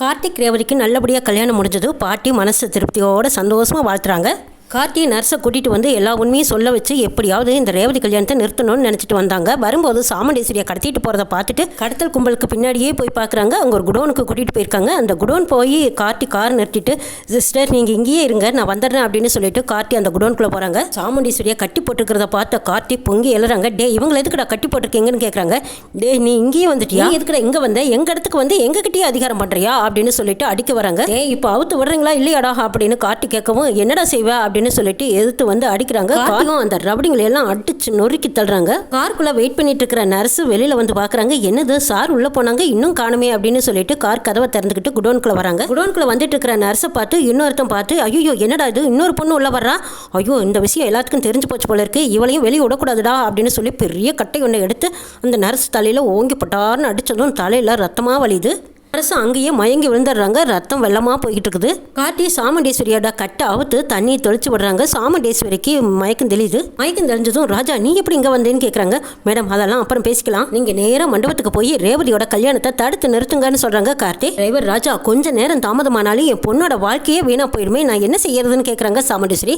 கார்த்திக் ரேவதிக்கு நல்லபடியாக கல்யாணம் முடிஞ்சது பாட்டி மனசு திருப்தியோட சந்தோஷமாக வாழ்த்துறாங்க. கார்த்தியை நர்ஸை கூட்டிகிட்டு வந்து எல்லா உண்மையும் சொல்ல வச்சு எப்படியாவது இந்த ரேவதி கல்யாணத்தை நிறுத்தணும்னு நினச்சிட்டு வந்தாங்க. வரும்போது சாமுண்டேஸ்வரியை கடத்திட்டு போகிறத பார்த்துட்டு கடத்தல் கும்பலுக்கு பின்னாடியே போய் பார்க்குறாங்க அவங்க ஒரு குடோனுக்கு கூட்டிகிட்டு போயிருக்காங்க. அந்த குடோன் போய் கார்த்தி கார் நிறுத்திட்டு சிஸ்டர் நீங்கள் இங்கேயே இருங்க நான் வந்துடுறேன் அப்படின்னு சொல்லிட்டு கார்த்தி அந்த குடோனுக்குள்ளே போகிறாங்க சாமுண்டேஸ்வரியை கட்டி போட்டுருக்கிறத பார்த்த கார்த்தி பொங்கி எழுறாங்க. டே இவங்களை எதுக்குடா கட்டி போட்டிருக்கீங்கன்னு கேட்குறாங்க டே நீ இங்கேயே வந்துட்டியா? நீ எதுக்குடா இங்கே வந்த? எங்கள் இடத்துக்கு வந்து எங்ககிட்டயே அதிகாரம் பண்ணுறியா அப்படின்னு சொல்லிட்டு அடிக்க வராங்க. டே இப்போ அவுத்து விடுறீங்களா இல்லையாடா? அப்படின்னு கார்த்தி கேட்கவும் என்னடா செய்வ? அப்படின்னு சொல்லிட்டு எதிர்த்து வந்து அடிக்கிறாங்க. கார்த்தியும் அந்த ரபடிங்களை எல்லாம் அடிச்சு நொறுக்கி தள்ளுறாங்க. காருக்குள்ள வெயிட் பண்ணிட்டு இருக்கிற நர்ஸ் வெளியில வந்து பாக்குறாங்க என்னது சார் உள்ள போனாங்க இன்னும் காணுமே அப்படின்னு சொல்லிட்டு கார் கதவை திறந்துக்கிட்டு குடோனுக்குள்ள வராங்க. குடோனுக்குள்ள வந்துட்டு இருக்கிற நர்ஸை பார்த்து இன்னொருத்தன் பார்த்து ஐயோ என்னடா இது? இன்னொரு பொண்ணு உள்ள வர்றா? ஐயோ இந்த விஷயம் எல்லாத்துக்கும் தெரிஞ்சு போச்சு போல இருக்கு. இவளையும் வெளியே விடக்கூடாதுடா அப்படின்னு சொல்லி பெரிய கட்டை ஒன்றை எடுத்து அந்த நர்ஸ் தலையில ஓங்கி பட்டார்னு அடிச்சதும் தலையில ரத்தமா வலியுது. அரசு அங்கேயே மயங்கி விழுந்துடுறாங்க. ரத்தம் வெள்ளமாக போய்கிட்டு இருக்குது காட்டி சாமுண்டேஸ்வரியோட கட்டை அவுத்து தண்ணியை தொளிச்சு விடுறாங்க. சாமுண்டேஸ்வரிக்கு மயக்கம் தெளியுது. மயக்கம் தெளிஞ்சதும் ராஜா நீ எப்படி இங்கே வந்தேன்னு கேட்குறாங்க மேடம் அதெல்லாம் அப்புறம் பேசிக்கலாம். நீங்கள் நேராக மண்டபத்துக்கு போய் ரேவதியோட கல்யாணத்தை தடுத்து நிறுத்துங்கன்னு சொல்கிறாங்க கார்த்தி. டிரைவர் ராஜா கொஞ்ச நேரம் தாமதமானாலும் என் பொண்ணோட வாழ்க்கையே வீணாக போயிடுமே நான் என்ன செய்யறதுன்னு கேட்குறாங்க சாமுண்டேஸ்வரி.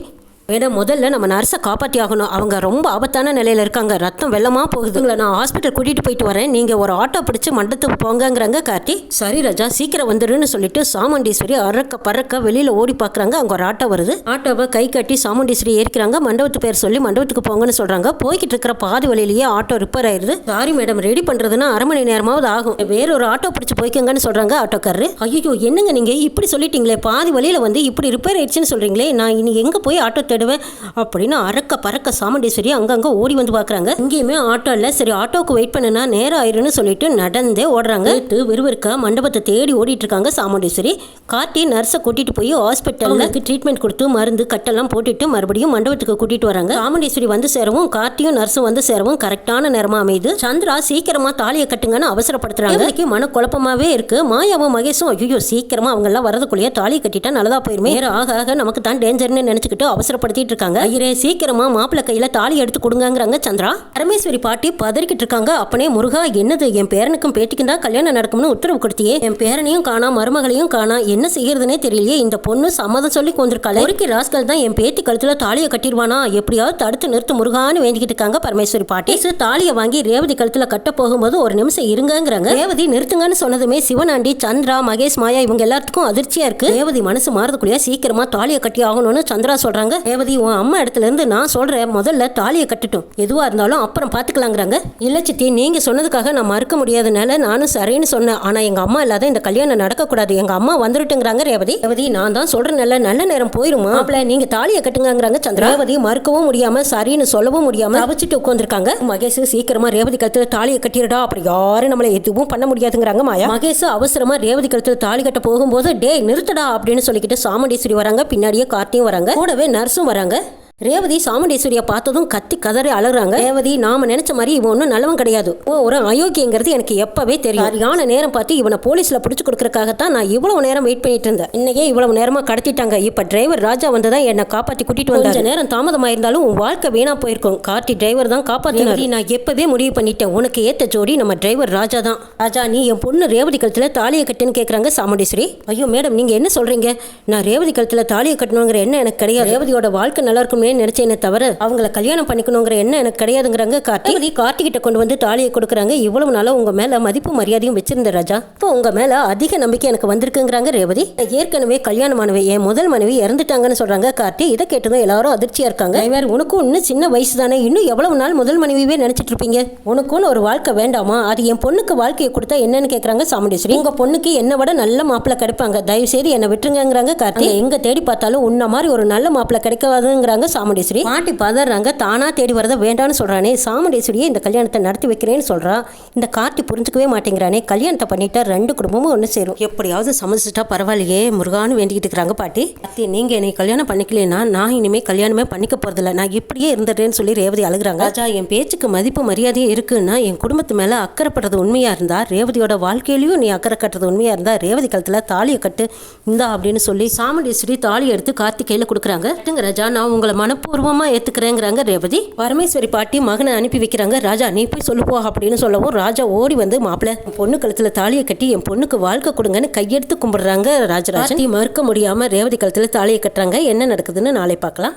மேடம் முதல்ல நம்ம நர்ஸை காப்பாற்றி ஆகணும் அவங்க ரொம்ப ஆபத்தான நிலையில் இருக்காங்க. ரத்தம் வெள்ளமாக போகுது. உங்களை நான் ஹாஸ்பிட்டல் கூட்டிகிட்டு போயிட்டு வரேன். நீங்கள் ஒரு ஆட்டோ பிடிச்சி மண்டபத்துக்கு போங்கங்கிறாங்க கார்த்தி. சரி ராஜா சீக்கிரம் வந்துடுன்னு சொல்லிட்டு சாமுண்டீஸ்வரி அறக்க பறக்க வெளியில் ஓடி பார்க்குறாங்க அங்கே ஒரு ஆட்டோ வருது. ஆட்டோவை கை கட்டி சாமுண்டீஸ்வரி ஏறிக்கிறாங்க. மண்டபத்து பேர் சொல்லி மண்டபத்துக்கு போங்கன்னு சொல்கிறாங்க போய்கிட்டு இருக்கிற பாதி வழியிலேயே ஆட்டோ ரிப்பேர் ஆயிருது. சாரி மேடம் ரெடி பண்ணுறதுன்னா அரை மணி நேரமாவது ஆகும். வேற ஒரு ஆட்டோ பிடிச்சி போய்க்கங்கன்னு சொல்கிறாங்க ஆட்டோக்காரரு ஐயோ என்னங்க நீங்கள் இப்படி சொல்லிட்டீங்களே. பாதி வழியில் வந்து இப்படி ரிப்பேர் ஆயிடுச்சுன்னு சொல்கிறீங்களே நான் இனி எங்கே போய் ஆட்டோ தேடுவேன் அப்படின்னு அறக்க பறக்க சாமுண்டீஸ்வரி அங்கங்கே ஓடி வந்து பார்க்குறாங்க இங்கேயுமே ஆட்டோ இல்லை. சரி ஆட்டோவுக்கு வெயிட் பண்ணுனா நேரம் ஆயிருன்னு சொல்லிட்டு நடந்தே ஓடுறாங்க. நேத்து விறுவிறுக்க மண்டபத்தை தேடி ஓடிட்டு இருக்காங்க சாமுண்டீஸ்வரி. காட்டி நர்ஸை கூட்டிட்டு போய் ஹாஸ்பிட்டலுக்கு ட்ரீட்மெண்ட் கொடுத்து மருந்து கட்டெல்லாம் போட்டுட்டு மறுபடியும் மண்டபத்துக்கு கூட்டிட்டு வராங்க. சாமுண்டீஸ்வரி வந்து சேரவும் கார்த்தியும் நர்ஸும் வந்து சேரவும் கரெக்டான நேரமா அமையுது. சந்திரா சீக்கிரமா தாலியை கட்டுங்கன்னு அவசரப்படுத்துறாங்க. மன குழப்பமாவே இருக்கு. மாயாவும் மகேஷும் ஐயோ சீக்கிரமா அவங்க எல்லாம் வரதுக்குள்ளேயே தாலியை கட்டிட்டா நல்லதா போயிருமே. நேரம் ஆக ஆக நமக்கு தான் டேஞ்சர்னு நினைச்சுக்கிட்டு கஷ்டப்படுத்திட்டு இருக்காங்க. ஐயரே சீக்கிரமா மாப்பிள்ளை கையில தாலி எடுத்து கொடுங்கங்கிறாங்க சந்திரா. பரமேஸ்வரி பாட்டி பதறிக்கிட்டு இருக்காங்க. அப்பனே முருகா என்னது? என் பேரனுக்கும் பேட்டிக்கும் தான் கல்யாணம் நடக்கும்னு உத்தரவு கொடுத்தியே. என் பேரனையும் காணா மருமகளையும் காணா. என்ன செய்யறதுனே தெரியலையே. இந்த பொண்ணு சம்மதம் சொல்லி கொண்டிருக்காள். ஒருக்கி ராஸ்கல் தான் என் பேத்தி கழுத்துல தாலியை கட்டிடுவானா? எப்படியாவது தடுத்து நிறுத்து முருகான்னு வேண்டிக்கிட்டு இருக்காங்க பரமேஸ்வரி பாட்டி. தாலியை வாங்கி ரேவதி கழுத்துல கட்ட போகும்போது ஒரு நிமிஷம் இருங்கங்கிறாங்க. ரேவதி நிறுத்துங்கன்னு சொன்னதுமே சிவனாண்டி சந்திரா மகேஷ் மாயா இவங்க எல்லாத்துக்கும் அதிர்ச்சியா இருக்கு. ரேவதி மனசு மாறதுக்குள்ளேயே சீக்கிரமா தாலியை கட்டி ஆகணும்னு சந்திரா சொல்றாங்க. ரேவதி உன் அம்மா இடத்துல இருந்து நான் சொல்கிற முதல்ல தாலியை கட்டட்டும். எதுவாக இருந்தாலும் அப்புறம் பார்த்துக்கலாங்கிறாங்க இல்ல சித்தி நீங்கள் சொன்னதுக்காக நான் மறுக்க முடியாதனால நானும் சரின்னு சொன்னேன். ஆனால் எங்கள் அம்மா இல்லாத இந்த கல்யாணம் நடக்கக்கூடாது. எங்கள் அம்மா வந்துருட்டுங்கிறாங்க ரேவதி. ரேவதி நான் தான் சொல்கிறேன் நல்ல நல்ல நேரம் போயிருமா? அப்பல நீங்கள் தாலியை கட்டுங்கிறாங்க சந்திரா. ரேவதி மறுக்கவும் முடியாமல் சரின்னு சொல்லவும் முடியாமல் தவிச்சிட்டு உட்காந்துருக்காங்க மகேஷ் சீக்கிரமாக ரேவதி கழுத்தில் தாலியை கட்டிடுடா. அப்புறம் யாரும் நம்மளை எதுவும் பண்ண முடியாதுங்கிறாங்க மாயா. மகேஷ் அவசரமாக ரேவதி கழுத்தில் தாலி கட்ட போகும்போது டே நிறுத்தடா அப்படின்னு சொல்லிக்கிட்டு சாமுண்டீஸ்வரி வராங்க. பின்னாடியே கார்த்தியும் வராங்க. கூடவே நர்ஸும் வராங்க. ரேவதி சாமுண்டீஸ்வரியை பார்த்ததும் கத்தி கதறி அழுறாங்க ரேவதி நாம நினைச்ச மாதிரி இவன் ஒன்றும் நல்லவன் கிடையாது. ஓ ஒரு அயோக்கியங்கிறது எனக்கு எப்பவே தெரியும். சரியான நேரம் பார்த்து இவனை போலீஸ்ல பிடிச்சு கொடுக்கறதுக்காகத்தான் நான் இவ்வளவு நேரம் வெயிட் பண்ணிட்டு இருந்தேன். இன்னைக்கே இவ்வளவு நேரமா கடத்திட்டாங்க. இப்ப டிரைவர் ராஜா வந்து தான் என்னை காப்பாற்றி கூட்டிட்டு வந்தார். நேரம் தாமதமாக இருந்தாலும் உன் வாழ்க்கை வீணா போயிருக்கும். கார்த்தி டிரைவர் தான் காப்பாற்றி நான் எப்பவே முடிவு பண்ணிட்டேன். உனக்கு ஏத்த ஜோடி நம்ம டிரைவர் ராஜா தான். ராஜா நீ என் பொண்ணு ரேவதி கழுத்துல தாலியை கட்டுன்னு கேக்குறாங்க சாமுண்டீஸ்வரி. ஐயோ மேடம் நீங்க என்ன சொல்றீங்க? நான் ரேவதி கழுத்துல தாலியை கட்டணுங்கிற என்ன எனக்கு கிடையாது. ரேவதியோட வாழ்க்கை நல்லா இருக்கும் நினைச்சேனே தவிர அவங்கள கல்யாணம் பண்ணிக்கணுங்கிற எண்ணம் எனக்கு கிடையாதுங்கிறாங்க கார்த்தி. ரேவதி கார்த்தி கிட்ட கொண்டு வந்து தாலியை கொடுக்குறாங்க. இவ்வளவு நாளா உங்க மேல மதிப்பு மரியாதையும் வச்சிருந்த ராஜா. இப்போ உங்க மேல அதிக நம்பிக்கை எனக்கு வந்திருக்குங்கிறாங்க ரேவதி. ஏற்கனவே கல்யாணமானவை என் முதல் மனைவி இறந்துட்டாங்கன்னு சொல்றாங்க கார்த்தி. இதை கேட்டதும் எல்லாரும் அதிர்ச்சியா இருக்காங்க. வேற உனக்கும் இன்னும் சின்ன வயசு தானே இன்னும் எவ்வளவு நாள் முதல் மனைவியே நினைச்சிட்டு இருப்பீங்க? உனக்குன்னு ஒரு வாழ்க்கை வேண்டாமா? அது என் பொண்ணுக்கு வாழ்க்கையை கொடுத்தா என்னன்னு கேக்குறாங்க சாமுண்டீஸ்வரி. உங்க பொண்ணுக்கு என்னை விட நல்ல மாப்பிள்ளை கிடைப்பாங்க. தயவு செய்து என்னை விட்டுருங்கிறாங்க கார்த்தி. எங்க தேடி பார்த்தாலும் உன்ன மாதிரி ஒரு நல்ல மாப்பிள்ளை கிடைக்காதுங்கிறாங்க சாமுண்டேஸ்வரி. பாட்டி பதறாங்க தானா தேடி வரத வேண்டாம்னு சொல்றானே. சாமுண்டேஸ்வரியே இந்த கல்யாணத்தை நடத்தி வைக்கிறேன்னு சொல்றா. இந்த கார்த்தி புரிஞ்சுக்கவே மாட்டேங்கிறானே. கல்யாணத்தை பண்ணிட்டா ரெண்டு குடும்பமும் ஒன்று சேரும். எப்படியாவது சமைச்சிட்டா பரவாயில்லையே முருகான்னு வேண்டிக்கிட்டு இருக்கிறாங்க பாட்டி. அத்தி நீங்க என்னை கல்யாணம் பண்ணிக்கலனா நான் இனிமே கல்யாணமே பண்ணிக்க போறதில்ல. நான் இப்படியே இருந்துடுறேன்னு சொல்லி ரேவதி அழுகுறாங்க. ராஜா என் பேச்சுக்கு மதிப்பு மரியாதையும் இருக்குன்னா என் குடும்பத்து மேல அக்கறைப்படுறது உண்மையா இருந்தா ரேவதியோட வாழ்க்கையிலையும் நீ அக்கறை கட்டுறது உண்மையா இருந்தா ரேவதி கழுத்துல தாலியை கட்டு இந்தா அப்படின்னு சொல்லி சாமுண்டேஸ்வரி தாலி எடுத்து கார்த்திகையில கொடுக்குறாங்க. ராஜா நான் உங்களை மனப்பூர்வமாக ஏற்றுக்கிறேங்கிறாங்க ரேவதி. பரமேஸ்வரி பாட்டி மகனை அனுப்பி வைக்கிறாங்க. ராஜா நீ போய் சொல்லுப்போ அப்படின்னு சொல்லவும் ராஜா ஓடி வந்து மாப்பிள்ள என் பொண்ணு கழுத்தில் தாலியை கட்டி என் பொண்ணுக்கு வாழ்க்கை கொடுங்கன்னு கையெடுத்து கும்பிடுறாங்க ராஜராஜன். மறுக்க முடியாமல் ரேவதி கழுத்தில் தாலியை கட்டுறாங்க. என்ன நடக்குதுன்னு நாளை பார்க்கலாம்.